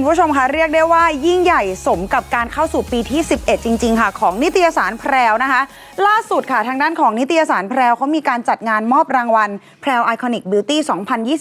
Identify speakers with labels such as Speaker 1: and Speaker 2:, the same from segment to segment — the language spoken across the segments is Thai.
Speaker 1: คุณผู้ชมคะเรียกได้ว่ายิ่งใหญ่สมกับการเข้าสู่ปีที่ 11 จริง ๆ ค่ะ ของนิตยสารแพรวนะคะ ล่าสุดค่ะทางด้านของนิตยสารแพรวเขามีการจัดงานมอบรางวัลแพรว Iconic Beauty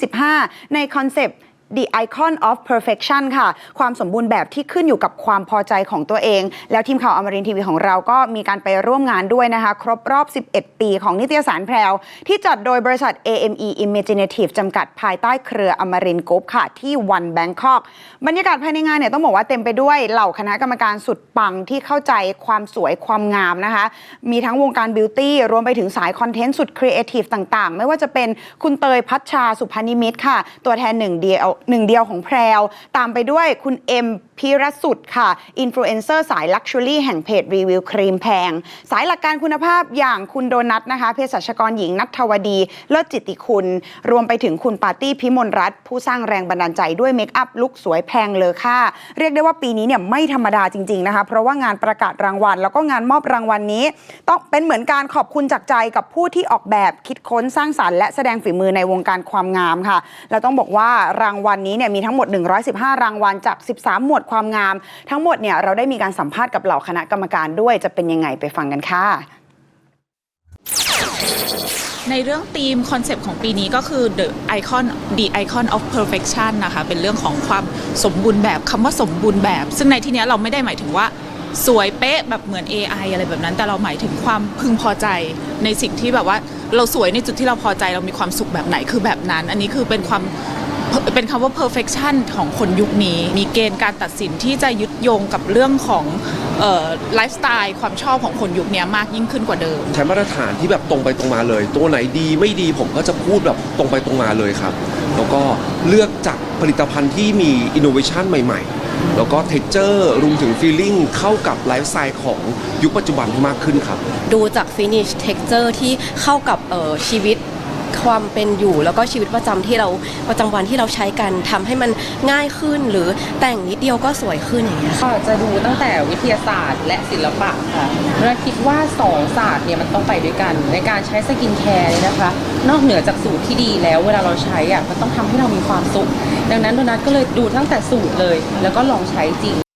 Speaker 1: 2025 ในคอนเซปต์ The Icon of Perfection ค่ะ ความสมบูรณ์แบบที่ขึ้นอยู่กับความพอใจของตัวเอง แล้วทีมข่าวอมรินทีวีของเราก็มีการไปร่วมงานด้วยนะคะ ครบรอบ 11 ปีของนิตยสารแพรว ที่จัดโดยบริษัท AME Imaginative จำกัดภายใต้เครืออมรินกรุ๊ปค่ะ ที่วันแบงคอกบรรยากาศภายในงานเนี่ยต้องบอกว่าเต็มไปด้วยเหล่าคณะกรรมการสุดปังที่เข้าใจความสวยความงามนะคะ มีทั้งวงการบิวตี้รวมไปถึงสายคอนเทนต์สุดครีเอทีฟต่างๆ ไม่ว่าจะเป็นคุณเตยพัชชาสุพนิมิตรค่ะ ตัวแทนหนึ่งเดียวหนึ่งเดียวของแพรว ตามไปด้วยคุณเอ็มพิรสุดค่ะ อินฟลูเอนเซอร์สายลักชัวรี่แห่งเพจรีวิวครีมแพง สายหลักการคุณภาพอย่างคุณโดนัทนะคะเภสัชกรหญิงนัทวดี เลิศจิติคุณ รวมไปถึงคุณปาร์ตี้พิมลรัตน์ผู้สร้างแรงบันดาลใจด้วยเมคอัพลุคสวยแพงเลยค่ะเรียกได้ว่าปีนี้เนี่ยไม่ธรรมดาจริง ๆนะคะ เพราะว่างานประกาศรางวัล แล้วก็งานมอบรางวัลนี้ ต้องเป็นเหมือนการขอบคุณจากใจกับผู้ที่ออกแบบคิดค้นสร้างสรรค์และแสดงฝีมือในวงการความงามค่ะ แล้วต้องบอกว่ารางวัลวันี้เนี่ยมีทั้งหมด 115 รางวัลจาก 13 หมวดความงาม ทั้งหมดเนี่ยเราได้มีการสัมภาษณ์กับเหล่าคณะกรรมการด้วยจะเป็นยังไงไปฟังกันค่ะ
Speaker 2: ในเรื่องธีมคอนเซปต์ของปีนี้ก็คือ the icon the icon of perfection นะคะ เป็นเรื่องของความสมบูรณ์แบบคำว่าสมบูรณ์แบบ ซึ่งในที่นี้เราไม่ได้หมายถึงว่าสวยเป๊ะแบบเหมือน AI อะไรแบบนั้น แต่เราหมายถึงความพึงพอใจ ในสิ่งที่แบบว่าเราสวยในจุดที่เราพอใจเรามีความสุขแบบไหนคือแบบนั้น อันนี้คือเป็นความ เป็นคำว่า perfection ของคนยุคนี้ มีเกณฑ์การตัดสินที่จะยึดโยงกับเรื่องของไลฟ์สไตล์ความชอบของคนยุคนี้มากยิ่งขึ้นกว่าเดิม
Speaker 3: ใช้มาตรฐานที่แบบตรงไปตรงมาเลย ตัวไหนดีไม่ดีผมก็จะพูดแบบตรงไปตรงมาเลยครับ แล้วก็เลือกจากผลิตภัณฑ์ที่มีอินโนเวชันใหม่ ๆ แล้วก็เท็กเจอร์รวมถึงฟีลลิ่งเข้ากับไลฟ์สไตล์ของยุคปัจจุบันให้มากขึ้นครับ
Speaker 4: ดูจาก finish texture ที่เข้ากับเอ่อชีวิต ความเป็นอยู่ แล้วก็ชีวิตประจำที่เราประจำวันที่เราใช้กันทำให้มันง่ายขึ้น หรือแต่งนิดเดียวก็สวยขึ้นอย่างเงี้ยค่ะ
Speaker 5: ก็จะดูตั้งแต่วิทยาศาสตร์ และศิลปะค่ะเราคิดว่าสองศาสตร์เนี่ยมันต้องไปด้วยกัน ในการใช้สกินแคร์เนี่ยนะคะ นอกเหนือจากสูตรที่ดีแล้วเวลาเราใช้อะมันต้องทำให้เรามีความสุข ดังนั้นโดนัทก็เลยดูตั้งแต่สูตรเลย แล้วก็ลองใช้จริง